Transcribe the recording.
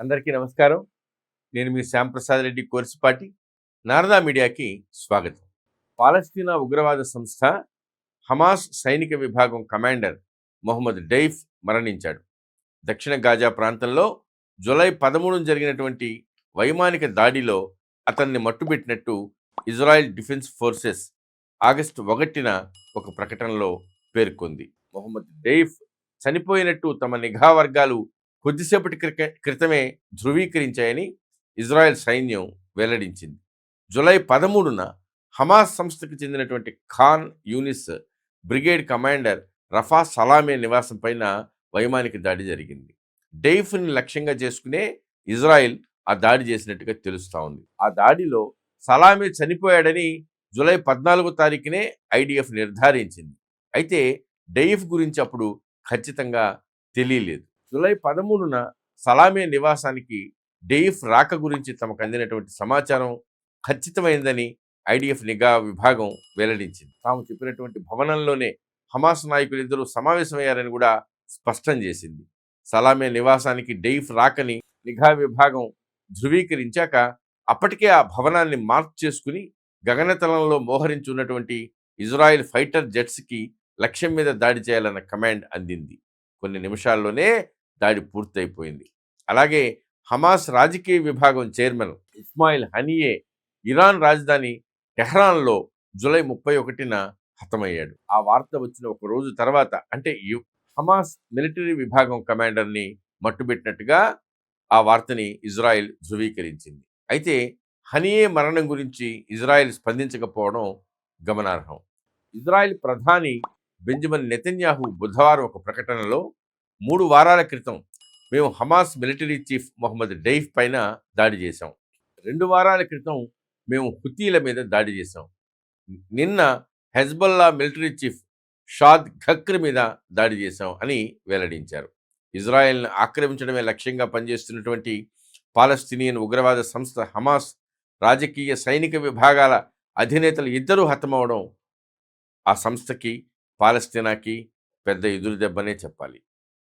అందరికీ నమస్కారం. నేను మీ శ్యాంప్రసాద్ రెడ్డి కోర్సుపాటి. నారదా మీడియాకి స్వాగతం. పాలస్తీనా ఉగ్రవాద సంస్థ హమాస్ సైనిక విభాగం కమాండర్ మొహమ్మద్ డైఫ్ మరణించాడు. దక్షిణ గాజా ప్రాంతంలో జూలై పదమూడున జరిగినటువంటి వైమానిక దాడిలో అతన్ని మట్టుబెట్టినట్టు ఇజ్రాయెల్ డిఫెన్స్ ఫోర్సెస్ ఆగస్టు ఒకటిన ఒక ప్రకటనలో పేర్కొంది. మొహమ్మద్ డైఫ్ చనిపోయినట్టు తమ నిఘా వర్గాలు కొద్దిసేపటి క్రితమే ధృవీకరించాయని ఇజ్రాయెల్ సైన్యం వెల్లడించింది. జులై పదమూడున హమాస్ సంస్థకు చెందినటువంటి Khan Younis brigade commander Rafa Salameh నివాసం పైన వైమానిక దాడి జరిగింది. డెయిఫ్ని లక్ష్యంగా చేసుకునే ఇజ్రాయెల్ ఆ దాడి చేసినట్టుగా తెలుస్తూ ఉంది. ఆ దాడిలో సలామే చనిపోయాడని జూలై పద్నాలుగో తారీఖునే ఐడిఎఫ్ నిర్ధారించింది. అయితే డెయిఫ్ గురించి అప్పుడు ఖచ్చితంగా తెలియలేదు. జూలై పదమూడున సలామే నివాసానికి డెయిఫ్ రాక గురించి తమకు అందినటువంటి సమాచారం ఖచ్చితమైందని ఐడిఎఫ్ నిఘా విభాగం వెల్లడించింది. తాము చెప్పినటువంటి భవనంలోనే హమాస్ నాయకులు ఇద్దరు సమావేశమయ్యారని కూడా స్పష్టం చేసింది. సలామే నివాసానికి డెయిఫ్ రాకని నిఘా విభాగం ధృవీకరించాక అప్పటికే ఆ భవనాన్ని మార్పు చేసుకుని గగనతలంలో మోహరించి ఉన్నటువంటి ఇజ్రాయెల్ ఫైటర్ జెట్స్కి లక్ష్యం మీద దాడి చేయాలన్న కమాండ్ అందింది. కొన్ని నిమిషాల్లోనే దాడి పూర్తయిపోయింది. అలాగే హమాస్ రాజకీయ విభాగం చైర్మన్ ఇస్మాయిల్ హనియే ఇరాన్ రాజధాని టెహ్రాన్లో జూలై ముప్పై ఒకటిన హతమయ్యాడు. ఆ వార్త వచ్చిన ఒక రోజు తర్వాత అంటే యు- హమాస్ మిలిటరీ విభాగం కమాండర్ని మట్టుబెట్టినట్టుగా ఆ వార్తని ఇజ్రాయెల్ ధృవీకరించింది. అయితే హనియే మరణం గురించి ఇజ్రాయెల్ స్పందించకపోవడం గమనార్హం. ఇజ్రాయెల్ ప్రధాని బెంజమిన్ నెతన్యాహు బుధవారం ఒక ప్రకటనలో మూడు వారాల క్రితం మేము Hamas military chief Mohammed Deif పైన దాడి చేశాం. రెండు వారాల క్రితం మేము హుతీల మీద దాడి చేశాం. నిన్న హెజ్బల్లా మిలిటరీ చీఫ్ షాద్ ఖక్ర్ మీద దాడి చేశాం అని వెల్లడించారు. ఇజ్రాయెల్ను ఆక్రమించడమే లక్ష్యంగా పనిచేస్తున్నటువంటి పాలస్తీనియన్ ఉగ్రవాద సంస్థ హమాస్ రాజకీయ సైనిక విభాగాల అధినేతలు ఇద్దరూ హతమవడం ఆ సంస్థకి పాలస్తీనాకి పెద్ద ఎదురు దెబ్బనే చెప్పాలి.